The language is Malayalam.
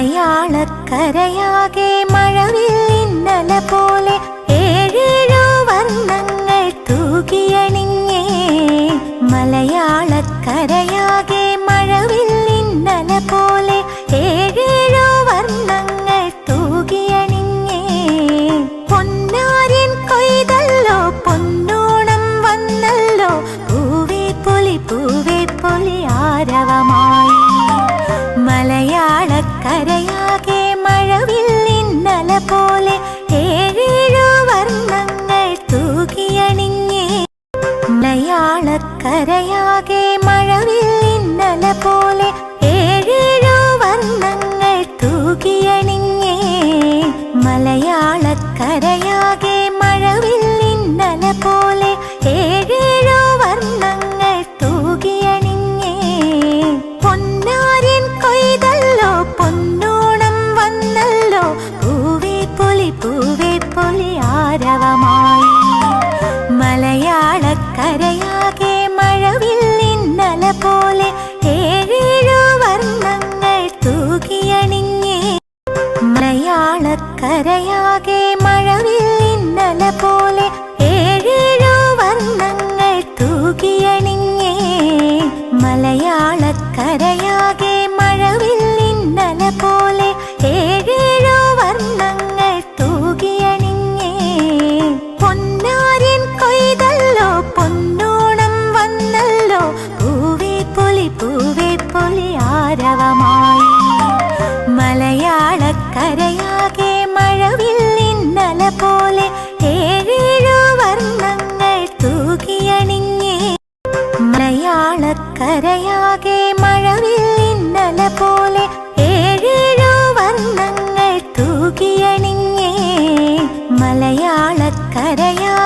മലയാളക്കരയാകെ മഴവിൽ ഇന്നല പോലെ ഏഴേഴോ വർണങ്ങൾ തൂകിയണിഞ്ഞേ. മലയാളക്കരയാകെ മഴവിൽ ഇന്നല പോലെ ഏഴേഴോ വർണങ്ങൾ തൂകിയണിഞ്ഞേ. പൊന്നാരിൻ കൊയ്തല്ലോ പൊന്നോണം വന്നല്ലോ. പൂവേ പൊലി പൂവേ പൊലി ആരവമായി. മലയാളക്കരയാകെ മഴവിൽ നിന്നല പോലെ ഏഴേഴു വർണങ്ങൾ തൂകിയണിഞ്ഞേ. മലയാളക്കരയാകെ മഴവിൽ നിന്നല പോലെ ഏഴേഴു വർണങ്ങൾ തൂകിയണിഞ്ഞേ. മലയാളക്കരയാകെ പൂവേ പൊലി പൂവേ പൊലി ആരവമായി. മലയാളക്കരയാകെ മഴവിൽ നിന്നല പോലെ ഏഴേഴു വർണങ്ങൾ തൂകിയണിഞ്ഞേ. മലയാളക്കരയാകെ മഴവിൽ നിന്നല പോലെ ഏഴേഴു വർണങ്ങൾ തൂകിയണിഞ്ഞേ. മലയാളക്കരയാകെ മഴവിൽ നിന്നല പോലെ പൂവേ പൊലി ആരവമായി. മലയാളക്കരയാകെ മഴവിൽ ഇന്നല പോലെ ഏഴേഴു വർണങ്ങൾ തൂകിയണിഞ്ഞേ. മലയാളക്കരയാകെ മഴവിൽ ഇന്നല പോലെ ഏഴേഴു വർണങ്ങൾ തൂകിയണിഞ്ഞേ. മലയാളക്കരയാ